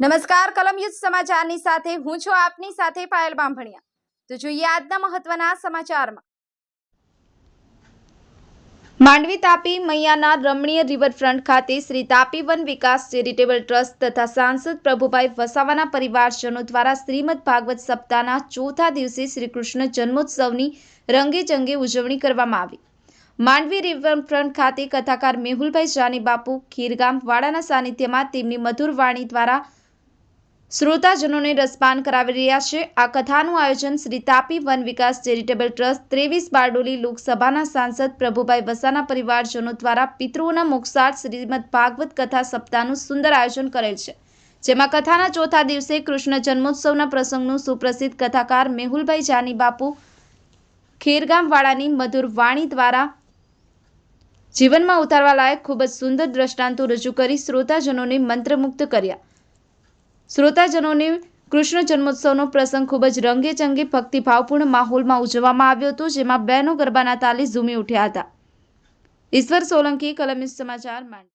નમસ્કાર કલમયુદ્ધ સમાચારની સાથે હું છું આપની સાથે પાયલ બાંભણિયા. તો જોઈએ આજના મહત્વના સમાચારમાં. માંડવી તાપી મૈયાના રમણીય રિવરફ્રન્ટ ખાતે શ્રી તાપી વન વિકાસ ચેરિટેબલ ટ્રસ્ટ તથા સાંસદ પ્રભુભાઈ વસાવાના પરિવારજનો દ્વારા શ્રીમદ ભાગવત સપ્તાહના ચોથા દિવસે શ્રી કૃષ્ણ જન્મોત્સવની રંગે ચંગે ઉજવણી કરવામાં આવી. માંડવી રિવરફ્રન્ટ ખાતે કથાકાર મેહુલભાઈ જાની બાપુ ખીરગામ વાડાના સાનિધ્યમાં તેમની મધુર વાણી દ્વારા શ્રોતાજનોને રસપાન કરાવી રહ્યા છે. આ કથાનું આયોજન શ્રી તાપી વન વિકાસ ચેરિટેબલ ટ્રસ્ટ ત્રેવીસ બારડોલી લોકસભાના સાંસદ પ્રભુભાઈ વસાના પરિવારજનો દ્વારા પિતૃઓના મોક્ષાર્થ શ્રીમદ ભાગવત કથા સપ્તાહનું સુંદર આયોજન કરેલ છે. જેમાં કથાના ચોથા દિવસે કૃષ્ણ જન્મોત્સવના પ્રસંગનું સુપ્રસિદ્ધ કથાકાર મેહુલભાઈ જાની બાપુ ખેરગામવાળાની મધુર વાણી દ્વારા જીવનમાં ઉતારવા લાયક ખૂબ જ સુંદર દ્રષ્ટાંતો રજૂ કરી શ્રોતાજનોને મંત્રમુગ્ધ કર્યા. શ્રોતાજનોને કૃષ્ણ જન્મોત્સવનો પ્રસંગ ખૂબ જ રંગેચંગી ભક્તિભાવપૂર્ણ માહોલમાં ઉજવવામાં આવ્યો હતો, જેમાં બહેનો ગરબાના તાલે ઝૂમી ઉઠ્યા હતા. ઈશ્વર સોલંકી કલમિસ્ટ સમાચાર માંડ